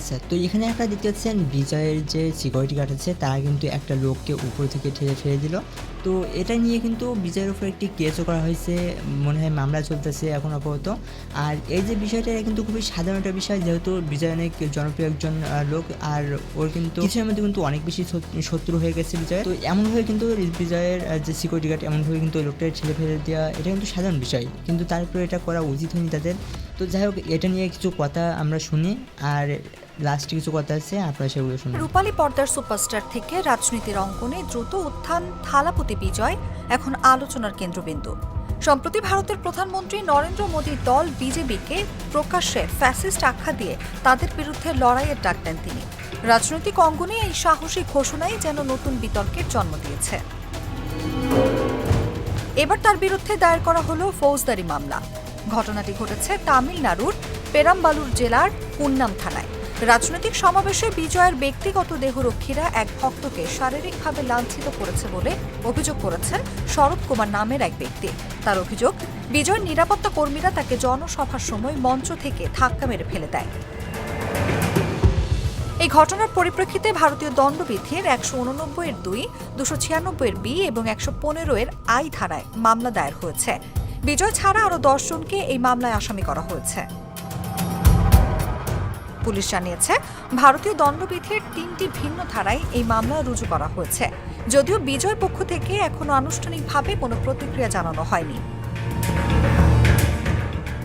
আচ্ছা তো এখানে একটা দেখতে পাচ্ছেন, বিজয়ের যে সিকিউরিটি গার্ড আছে, তারা কিন্তু একটা লোককে উপর থেকে ঠেলে ফেলে দিল। তো এটা নিয়ে কিন্তু বিজয়ের উপর একটি কেসও করা হয়েছে, মনে হয় মামলা চলতেছে এখন আপাতত। আর এই যে বিষয়টা, এটা কিন্তু খুবই সাধারণ একটা বিষয়, যেহেতু বিজয় অনেক জনপ্রিয় একজন লোক, আর ওর কিন্তু কিছুর মধ্যে কিন্তু অনেক বেশি শত্রু হয়ে গেছে বিজয়। তো এমনভাবে কিন্তু বিজয়ের যে সিকিউরিটি গার্ড এমনভাবে কিন্তু ওই লোকটাকে ঠেলে ফেলে দেওয়া, এটা কিন্তু সাধারণ বিষয়। কিন্তু তারপরে এটা করা উচিত হয়নি তাদের। তো যাই হোক, এটা নিয়ে কিছু কথা আমরা শুনি, আর লাস্টে কিছু কথা আছে, আপনারা সেগুলো শুনুন। রূপালী পর্দার সুপারস্টার থেকে রাজনীতির অঙ্গনে দ্রুত উত্থান, থালাপতি বিজয়, এখন আলোচনার কেন্দ্রবিন্দু। সম্প্রতি ভারতের প্রধানমন্ত্রী নরেন্দ্র মোদীর দল বিজেপিকে প্রকাশ্যে ফ্যাসিস্ট আখ্যা দিয়ে তাদের বিরুদ্ধে লড়াইয়ের ডাক দেন তিনি। রাজনৈতিক অঙ্গনে এই সাহসী ঘোষণাই যেন নতুন বিতর্কের জন্ম দিয়েছে। এবার তার বিরুদ্ধে দায়ের করা হলো ফৌজদারি মামলা। ঘটনাটি ঘটেছে তামিলনাড়ুর পেরাম্বালুর জেলার কুন্নাম থানায়। রাজনৈতিক সমাবেশে বিজয়ের ব্যক্তিগত দেহরক্ষীরা এক ভক্তকে শারীরিকভাবে লাঞ্ছিত করেছে বলে অভিযোগ করেছেন শরৎ কুমার নামের এক ব্যক্তি। তার অভিযোগ, বিজয়ের নিরাপত্তা কর্মীরা তাকে জনসভার সময় মঞ্চ থেকে ধাক্কা মেরে ফেলে দেয়। এই ঘটনার পরিপ্রেক্ষিতে ভারতীয় দণ্ডবিধির একশো উননব্বই এর দুই, দুশো ছিয়ানব্বই এর বি এবং একশো পনেরো এর আই ধারায় মামলা দায়ের হয়েছে। বিজয় ছাড়া আরও দশজনকে এই মামলায় আসামি করা হয়েছে। পুলিশ জানিয়েছে, ভারতীয় দণ্ডবিধির তিনটি ভিন্ন ধারায় এই মামলা রুজু করা হয়েছে। যদিও বিজয় পক্ষ থেকে এখনও আনুষ্ঠানিকভাবে কোনো প্রতিক্রিয়া জানানো হয়নি।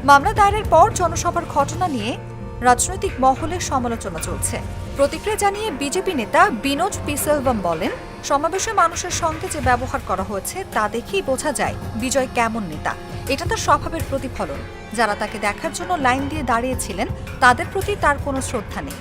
মামলা দায়েরের পর জনসভার ঘটনা নিয়ে রাজনৈতিক মহলে সমালোচনা চলছে। প্রতিক্রিয়া জানিয়ে বিজেপি নেতা বিনোদ পিসেলভম বলেন, সমাবেশে মানুষের সঙ্গে যে ব্যবহার করা হয়েছে তা দেখেই বোঝা যায় বিজয় কেমন নেতা। এটা তার স্বভাবের প্রতিফলন। যারা তাকে দেখার জন্য লাইন দিয়ে দাঁড়িয়েছিলেন, তাদের প্রতি তার কোনো শ্রদ্ধা নেই।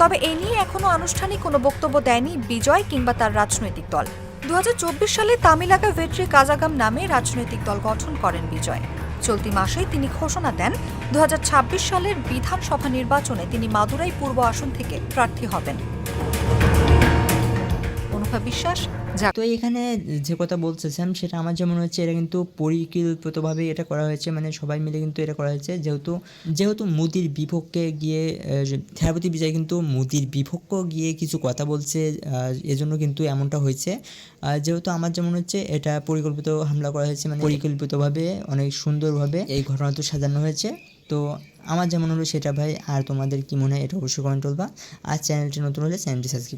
তবে এ নিয়ে এখনও আনুষ্ঠানিক কোনো বক্তব্য দেয়নি বিজয় কিংবা তার রাজনৈতিক দল। দু হাজার চব্বিশ সালে তামিলাকা ভেট্রি কাজাগাম নামে রাজনৈতিক দল গঠন করেন বিজয়। চলতি মাসে তিনি ঘোষণা দেন দু হাজার ছাব্বিশ সালের বিধানসভা নির্বাচনে তিনি মাদুরাই পূর্ব আসন থেকে প্রার্থী হবেন। অনুভা বিশ্বাস তো এখানে যে কথা বলছে স্যাম সেটা আমার যেমন হচ্ছে এটা কিন্তু পরিকল্পিতভাবে এটা করা হয়েছে মানে সবাই মিলে কিন্তু এটা করা হয়েছে। যেহেতু যেহেতু মোদির বিপক্ষে গিয়ে থেরাপতি বিজয় কিন্তু মুদির বিপক্ষ গিয়ে কিছু কথা বলছে এজন্য কিন্তু এমনটা হয়েছে। যেহেতু আমার যেমন হচ্ছে এটা পরিকল্পিত হামলা করা হয়েছে মানে পরিকল্পিতভাবে, অনেক সুন্দরভাবে এই ঘটনাটা সাজানো হয়েছে। তো আমার যেমন হলো সেটা ভাই, আর তোমাদের কি মনে হয় এটা অবশ্যই কমেন্ট করবা আর চ্যানেলটি নতুন হলে চ্যানেলটি সাবস্ক্রাইব